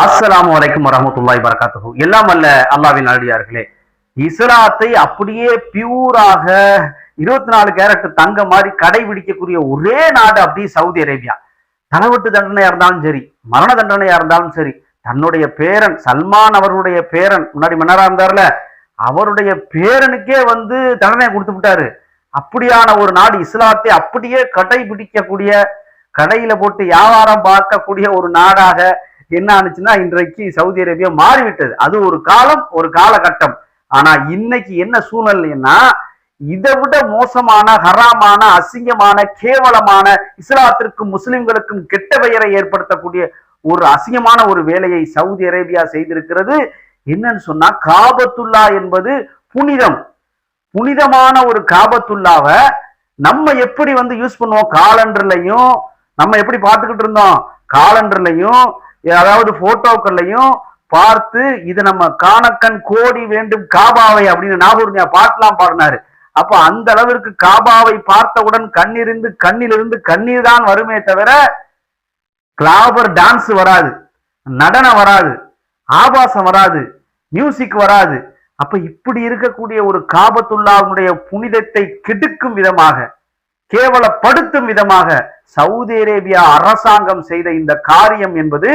அஸ்லாம் வரைக்கும் வரஹ்மத்துல்லாஹி வரகாத்துஹு எல்லாம் அல்ல அல்லாவின் நல்லடியார்களே இஸ்லாத்தை அப்படியே பியூராக இருபத்தி நாலு கேரட் தங்க மாதிரி கடைபிடிக்கக்கூடிய ஒரே நாடு அப்படி சவுதி அரேபியா. தலைவட்டு தண்டனையா இருந்தாலும் சரி மரண தண்டனையா இருந்தாலும் சரி தன்னுடைய பேரன் சல்மான் அவருடைய பேரன் முன்னாடி மன்னரா இருந்தார்ல அவருடைய பேரனுக்கே வந்து தண்டனை கொடுத்து விட்டாரு. அப்படியான ஒரு நாடு இஸ்லாத்தை அப்படியே கடைபிடிக்கக்கூடிய கடையில போட்டு வியாபாரம் பார்க்கக்கூடிய ஒரு நாடாக என்ன ஆனுச்சுன்னா இன்றைக்கு சவுதி அரேபியா மாறிவிட்டது. அது ஒரு காலம் ஒரு காலகட்டம். ஆனா இன்னைக்கு என்ன சூழ்நிலைன்னா இதை விட மோசமான ஹராமான அசிங்கமான கேவலமான இஸ்லாத்திற்கும் முஸ்லிம்களுக்கும் கெட்ட பெயரை ஏற்படுத்தக்கூடிய ஒரு அசிங்கமான ஒரு வேலையை சவுதி அரேபியா செய்திருக்கிறது. என்னன்னு சொன்னா காபத்துல்லா என்பது புனிதம். புனிதமான ஒரு காபத்துல்லாவை நம்ம எப்படி வந்து யூஸ் பண்ணுவோம்? காலண்டர்லையும் நம்ம எப்படி பார்த்துக்கிட்டு இருந்தோம்? காலண்டர்லையும் அதாவது போட்டோக்கள்லையும் பார்த்து இது நம்ம காணக்கண் கோடி வேண்டும் காபாவை அப்படின்னு நாகூர்மியா பாட்டெல்லாம் பாடினாரு. அப்ப அந்த அளவிற்கு காபாவை பார்த்தவுடன் கண்ணிருந்து கண்ணிலிருந்து கண்ணீர் தான் வருமே தவிர கிளாபர் டான்ஸ் வராது நடனம் வராது ஆபாசம் வராது மியூசிக் வராது. அப்ப இப்படி இருக்கக்கூடிய ஒரு காபத்துல்லாவுடைய புனிதத்தை கெடுக்கும் விதமாக கேவலப்படுத்தும் விதமாக சவுதி அரேபியா அரசாங்கம் செய்த இந்த காரியம் என்பது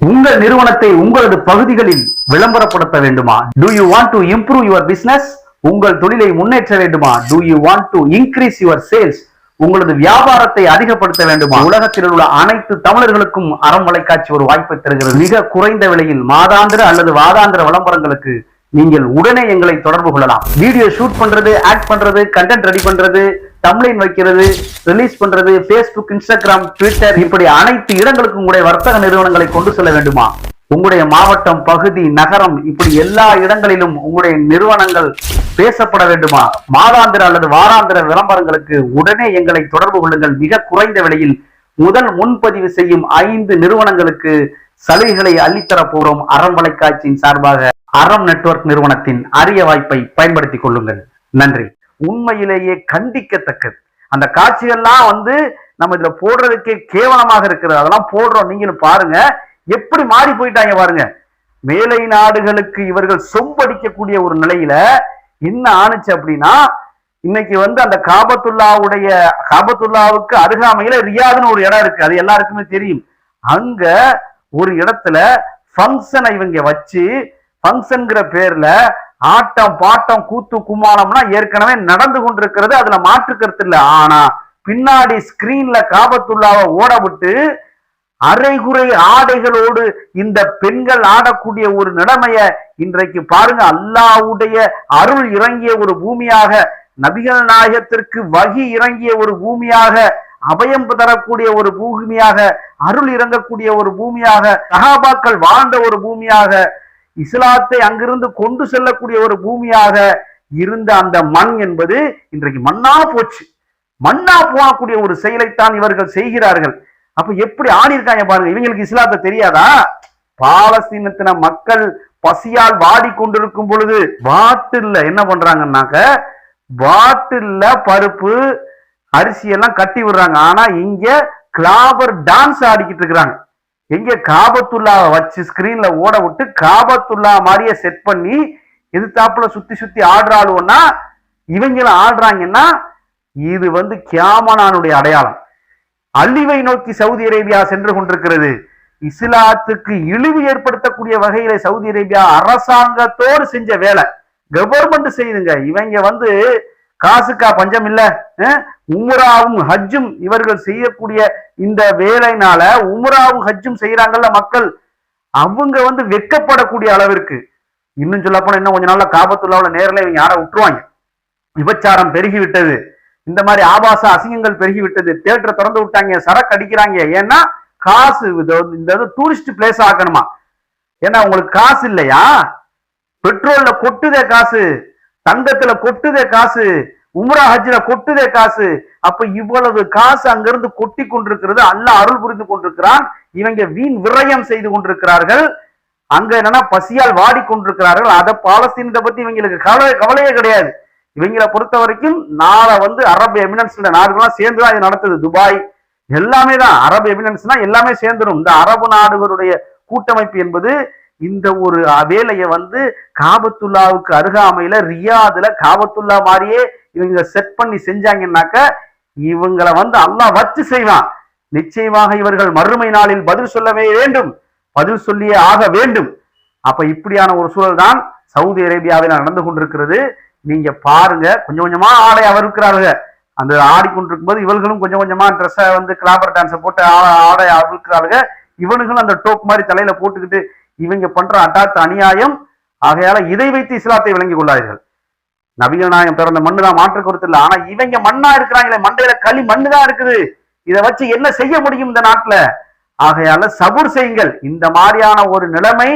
உங்கள் நிறுவனத்தை உங்களது பகுதிகளில் விளம்பரப்படுத்த வேண்டுமா? Do you want to improve your business உங்கள் தொழிலை முன்னேற்ற வேண்டுமா? Do you want to increase your sales உங்களது வியாபாரத்தை அதிகப்படுத்த வேண்டுமா? உலகத்தில் உள்ள அனைத்து தமிழர்களுக்கும் அறம் வலைக்காட்சி ஒரு வாய்ப்பை தருகிறது. மிக குறைந்த விலையில் மாதாந்திர அல்லது வாதாந்திர விளம்பரங்களுக்கு நீங்கள் உடனே எங்களை தொடர்பு கொள்ளலாம். வீடியோ ஷூட் பண்றது ஆக்ட் பண்றது கண்டென்ட் ரெடி பண்றது தம்ப்ளைன் வைக்கிறது ரிலீஸ் பண்றது ஃபேஸ்புக் இன்ஸ்டாகிராம் ட்விட்டர் இப்படி அனைத்து இடங்களுக்கும் உங்களுடைய வர்த்தக நிறுவனங்களை கொண்டு செல்ல வேண்டுமா? உங்களுடைய மாவட்டம் பகுதி நகரம் இப்படி எல்லா இடங்களிலும் உங்களுடைய நிறுவனங்கள் பேசப்பட வேண்டுமா? மாதாந்திர அல்லது வாராந்திர விளம்பரங்களுக்கு உடனே எங்களை தொடர்பு கொள்ளுங்கள். மிக குறைந்த விலையில் முதல் முன்பதிவு செய்யும் ஐந்து நிறுவனங்களுக்கு சலுகைகளை அள்ளித்தர போகிறோம் அறம் வலைக்காட்சியின் சார்பாக. அறம் நெட்வொர்க் நிறுவனத்தின் அரிய வாய்ப்பை பயன்படுத்திக் கொள்ளுங்கள். நன்றி. உண்மையிலேயே கண்டிக்கத்தக்கது. அந்த காட்சிகள்லாம் வந்து நம்ம இதுல போடுறதுக்கே கேவலமாக இருக்கிறது. அதெல்லாம் போடுறோம். நீங்களும் பாருங்க. எப்படி மாறி போயிட்டாங்க பாருங்க. மேலை நாடுகளுக்கு இவர்கள் சொம்படிக்கக்கூடிய ஒரு நிலையில என்ன ஆணுச்சு அப்படின்னா இன்னைக்கு வந்து அந்த காபத்துல்லாவுடைய காபத்துல்லாவுக்கு அருகாமையில ரியாதுன்னு ஒரு இடம் இருக்கு. அது எல்லாருக்குமே தெரியும். அங்க ஒரு இடத்துல ஃபங்க்ஷனை இவங்க வச்சு ஃபங்க்ஷன்கிற பேர்ல ஆட்டம் பாட்டம் கூத்து கும்மாளம்லாம் ஏற்கனவே நடந்து கொண்டிருக்கிறது. அதுல மாற்றுக்கிறது இல்லை. ஆனா பின்னாடி ஸ்கிரீன்ல காபத்துள்ளாவை ஓட விட்டு அரைகுறை ஆடைகளோடு இந்த பெண்கள் ஆடக்கூடிய ஒரு நிலைமைய இன்றைக்கு பாருங்க. அல்லாவுடைய அருள் இறங்கிய ஒரு பூமியாக நபிகள் நாயகத்திற்கு வகி இறங்கிய ஒரு பூமியாக அபயம் தரக்கூடிய ஒரு பூமியாக அருள் இறங்கக்கூடிய ஒரு பூமியாக சகாபாக்கள் வாழ்ந்த ஒரு பூமியாக இஸ்லாத்தை அங்கிருந்து கொண்டு செல்லக்கூடிய ஒரு பூமியாக இருந்த அந்த மண் என்பது இன்றைக்கு மண்ணா போச்சு. மண்ணா போகக்கூடிய ஒரு செயலைத்தான் இவர்கள் செய்கிறார்கள். அப்ப எப்படி ஆடி இருக்காங்க பாருங்க. இவங்களுக்கு இஸ்லாத்தை தெரியாதா? பாலஸ்தீனத்தின மக்கள் பசியால் வாடி கொண்டிருக்கும் பொழுது பாட்டில்ல என்ன பண்றாங்கன்னாக்க பாட்டில்ல பருப்பு அரிசி எல்லாம் கட்டி விடுறாங்க. ஆனா இங்க கிளாபர் டான்ஸ் ஆடிக்கிட்டு இருக்கிறாங்க. எங்க காபத்துல்லாவை வச்சு ஸ்கிரீன்ல ஓட விட்டு காபத்துல்லா மாதிரியே செட் பண்ணி எதிர்த்தாப்புல சுத்தி சுத்தி ஆடுறாளுன்னா இவங்களும் ஆடுறாங்கன்னா இது வந்து கியாமனானுடைய அடையாளம். அழிவை நோக்கி சவுதி அரேபியா சென்று கொண்டிருக்கிறது. இஸ்லாத்துக்கு இழிவு ஏற்படுத்தக்கூடிய வகையில சவுதி அரேபியா அரசாங்கத்தோடு செஞ்ச வேலை. கவர்மெண்ட் செய்யுதுங்க இவங்க வந்து காசுக்கா பஞ்சம் இல்ல. அஹ், உம்ராவும் ஹஜ்ஜும் இவர்கள் செய்யக்கூடிய இந்த வேலைனால உம்ராவும் ஹஜ்ஜும் செய்யறாங்கல்ல மக்கள். அவங்க வந்து வெட்கப்படக்கூடிய அளவிற்கு. இன்னும் சொல்ல போனா இன்னும் கொஞ்ச நாள்ல காபத்துள்ளாவில் நேரில் இவங்க யாரை விட்டுருவாங்க? விபச்சாரம் பெருகிவிட்டது. இந்த மாதிரி ஆபாச அசிங்கங்கள் பெருகிவிட்டது. தேட்டரை திறந்து விட்டாங்க சரக்கு அடிக்கிறாங்க. ஏன்னா காசு இது இந்த டூரிஸ்ட் பிளேஸ் ஆக்கணுமா? ஏன்னா உங்களுக்கு காசு இல்லையா? பெட்ரோல்ல கொட்டுதே காசு. தங்கத்துல கொட்டுதே காசு உம்ரா ஹஜ்ல கொட்டுதே காசு. அப்ப இவ்வளவு காசு அங்கிருந்து கொட்டி கொண்டிருக்கிறது அல்ல அருள் புரிந்து கொண்டிருக்கிறான். இவங்க வீண் விரயம் செய்து கொண்டிருக்கிறார்கள். அங்க என்னன்னா பசியால் வாடி கொண்டிருக்கிறார்கள் அதை பாலஸ்தீனத்தை பத்தி இவங்களுக்கு கவலை கவலையே கிடையாது. இவங்களை பொறுத்த வரைக்கும் நாளை வந்து அரபு எமினன்ஸ் நாடுகள்லாம் சேர்ந்துதான் இது நடத்துது. துபாய் எல்லாமே தான் அரபு எமினன்ஸ்னா எல்லாமே சேர்ந்துடும் இந்த அரபு நாடுகளுடைய கூட்டமைப்பு என்பது இந்த ஒரு வேலையை வந்து காபத்துல்லாவுக்கு அருகாமையில ரியாதுல காபத்துல்லா மாதிரியே இவங்க செட் பண்ணி செஞ்சாங்கன்னாக்க இவங்களை வந்து அல்லாஹ் வச்சு செய்வான். நிச்சயமாக இவர்கள் மறுமை நாளில் பதில் சொல்லவே வேண்டும். பதில் சொல்லியே ஆக வேண்டும். அப்ப இப்படியான ஒரு சூழல் தான் சவுதி அரேபியாவில் நடந்து கொண்டிருக்கிறது. நீங்க பாருங்க கொஞ்சம் கொஞ்சமா ஆடை அவிழ்க்கிறார்கள். அந்த ஆடிக்கொண்டிருக்கும் போது இவர்களும் கொஞ்சம் கொஞ்சமா ட்ரெஸ்ஸை வந்து கிளாபர் டான்ஸை போட்டு ஆ- ஆடை அவிழ்க்கிறார்கள். இவனுங்களும் அந்த டோப் மாதிரி தலையில போட்டுக்கிட்டு இவங்க பண்ற அட்டாத்த அநியாயம். ஆகையால இதை வைத்து இஸ்லாத்தை விளங்கிக் கொள்ளாதீர்கள். நவீனநாயகம் பிறந்த மண்ணு தான் மாற்று கருத்து இல்லை ஆனா இவங்க மண்ணா இருக்கிறாங்களே மண்டையில களி மண்ணு தான் இருக்குது. இதை வச்சு என்ன செய்ய முடியும் இந்த நாட்டுல? ஆகையால சபூர் செய்யுங்கள். இந்த மாதிரியான ஒரு நிலைமை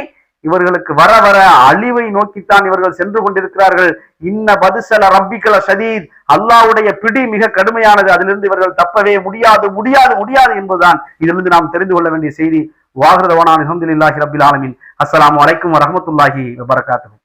இவர்களுக்கு வர வர அழிவை நோக்கித்தான் இவர்கள் சென்று கொண்டிருக்கிறார்கள். இன்ன பதுசல ரப்பிக்கல சதீத் அல்லாவுடைய பிடி மிக கடுமையானது. அதிலிருந்து இவர்கள் தப்பவே முடியாது முடியாது முடியாது என்பதுதான் இதிலிருந்து நாம் தெரிந்து கொள்ள வேண்டிய செய்தி. வாகிருதவனான் அல்ஹம்துலில்லாஹி ரப்பில் ஆலமின். அஸ்ஸலாமு அலைக்கும் வரஹ்மத்துல்லாஹி வபரகாத்துஹு.